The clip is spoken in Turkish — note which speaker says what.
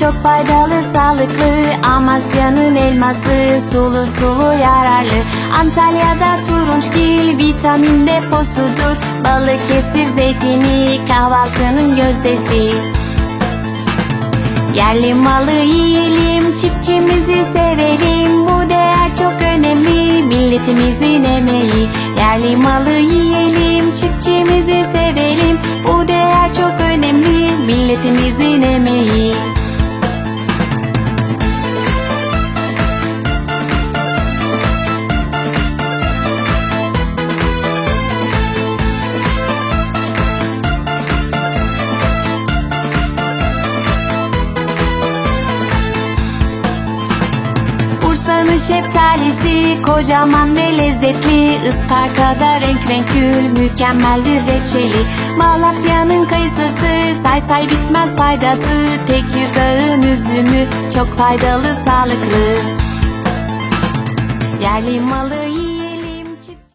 Speaker 1: çok faydalı sağlıklı. Amasya'nın elması sulu sulu yararlı. Antalya'da turunçgil vitamin deposudur. Balıkesir zeytini kahvaltının gözdesi. Yerli malı yiyelim, çiftçimizi sevelim. Bu değer çok önemli, milletimizin emeği Yerli malı yiyelim, çiftçimizi sevelim. Bu değer çok önemli, milletimizin emeği Bursa'nın şeftalisi kocaman ve lezzetli. Isparta'da renk renk gül mükemmeldir reçeli. Malatya'nın kayısısı say say bitmez faydası. Tekirdağ'ın üzümü çok faydalı sağlıklı. Yerli malı